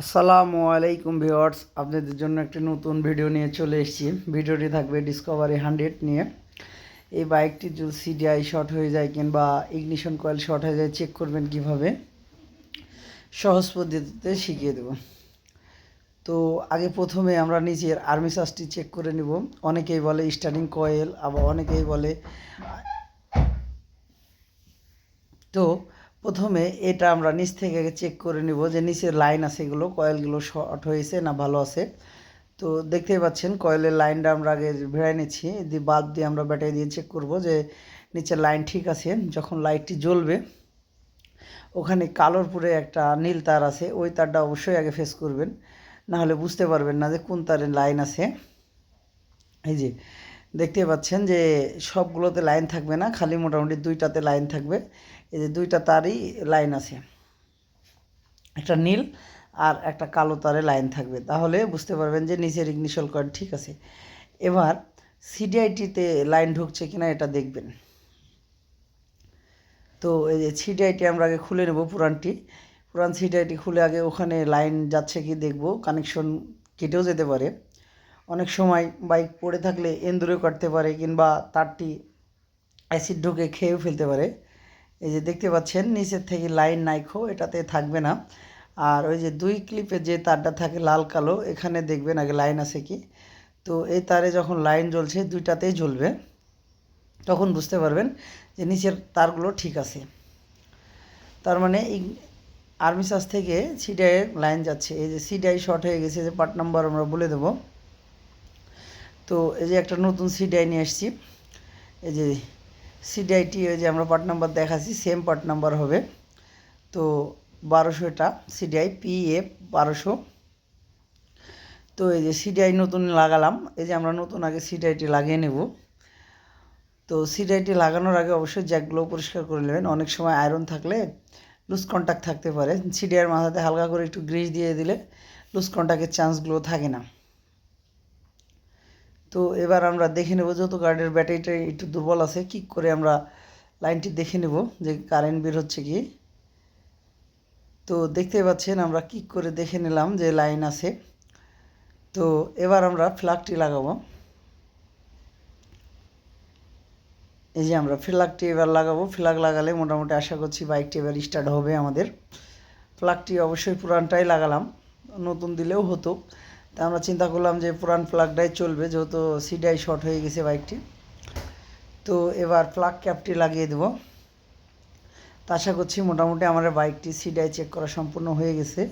আসসালামু আলাইকুম ভিওয়ার্স আপনাদের জন্য একটি নতুন ভিডিও নিয়ে চলে এসেছি। ভিডিওটি থাকবে ডিসকভারি হান্ড্রেড নিয়ে। এই বাইকটি যদি সিডিআই শর্ট হয়ে যায় কিংবা ইগনিশন কয়েল শর্ট হয়ে যায় চেক করবেন কীভাবে। সহজ পদ্ধতিতে শিখিয়ে দেব। তো আগে প্রথমে আমরা নিজের আর্মি সাসটি চেক করে নিব। অনেকেই বলে স্টার্টিং কয়েল আবার অনেকেই বলে, তো প্রথমে এটা আমরা নিচ থেকে চেক করে নিব যে নিচের লাইন আছে এগুলো কয়েলগুলো শর্ট হয়েছে না ভালো আছে। তো দেখতেই পাচ্ছেন কয়েলের লাইনটা আমরা আগে ভেড়াই নিচ্ছি, দিয়ে বাদ দিয়ে আমরা ব্যাটারি দিয়ে চেক করব যে নিচের লাইন ঠিক আছে। যখন লাইটটি জ্বলবে, ওখানে কালোর পুরে একটা নীল তার আছে, ওই তারটা অবশ্যই আগে ফেস করবেন। না হলে বুঝতে পারবেন না যে কোন তারের লাইন আছে। এই যে দেখতে পাচ্ছেন যে সবগুলোতে লাইন থাকবে না, খালি মোটামুটি দুইটাতে লাইন থাকবে। এই যে দুইটা তারই লাইন আছে। একটা নীল আর একটা কালো তারে লাইন থাকবে। তাহলে বুঝতে পারবেন যে নিচের ইগনিশন কয়েল ঠিক আছে। এবার সিডিআইটিতে লাইন ঢুকছে কিনা এটা দেখবেন। তো এই যে সিডিআইটি আমরা আগে খুলে নেব পুরানটি। পুরান সিডিআইটি খুলে আগে ওখানে লাইন যাচ্ছে কি দেখব, কানেকশন কেটেও যেতে পারে। অনেক সময় বাইক পড়ে থাকলে এন্দুরে কাটতে পারে কিংবা তারটি অ্যাসিড ঢুকে খেয়েও ফেলতে পারে। এই যে দেখতে পাচ্ছেন, নিচের থেকে লাইন নাইখো, এটাতে থাকবে না। আর ওই যে দুই ক্লিপে যে তারটা থাকে লাল কালো, এখানে দেখবেন আগে লাইন আছে কি? তো এই তারে যখন লাইন জ্বলছে, দুইটাতেই জ্বলবে। তখন বুঝতে পারবেন যে নিচের তারগুলো ঠিক আছে। তার মানে আর্মি চার্জ থেকে সিডিআইয়ের লাইন যাচ্ছে। এই যে সিডিআই শর্ট হয়ে গেছে, যে পার্ট নাম্বার আমরা বলে দেবো। তো এই যে একটা নতুন সিডিআই নিয়ে এসেছি এই যে সিডিআইটি ওই যে আমরা পার্ট নাম্বার দেখাচ্ছি সেম পার্ট নাম্বার হবে। তো বারোশো এটা সিডিআই পি এফ বারোশো। তো এই যে সিডিআই নতুন লাগালাম, এই যে আমরা নতুন আগে সিডিআইটি লাগিয়ে নেব। তো সিডিআইটি লাগানোর আগে অবশ্যই জ্যাকগুলো পরিষ্কার করে নেবেন। অনেক সময় আয়রন থাকলে লুজ কন্ট্যাক্ট থাকতে পারে। সিডিআইয়ের মাথাতে হালকা করে একটু গ্রিস দিয়ে দিলে লুজ কন্ট্যাক্টের চান্সগুলো থাকে না। তো এবার আমরা দেখে নেব যেহেতু গাড়ির ব্যাটারিটা একটু দুর্বল আছে, কি করে আমরা লাইনটি দেখে নেব যে কারেন্ট বের হচ্ছে কি। তো দেখতে পাচ্ছেন আমরা কি করে দেখে নিলাম যে লাইন আছে। তো এবার আমরা ফ্ল্যাগটি লাগাবো। এই যে আমরা ফ্ল্যাগটি এবার লাগাবো। ফ্ল্যাগ লাগালে মোটামুটি আশা করছি বাইকটি এবার স্টার্ট হবে আমাদের। ফ্ল্যাগটি অবশ্যই পুরানটাই লাগালাম। নতুন দিলেও হতো। তা আমরা চিন্তা করলাম যে পুরান প্লাগটাই চলবে, যেহেতু সিডাই শর্ট হয়ে গেছে বাইকটি তো এবার প্লাগ ক্যাপটি লাগিয়ে দেব। তা আশা করছি মোটামুটি আমার বাইকটি সিডাই চেক করা সম্পূর্ণ হয়ে গেছে।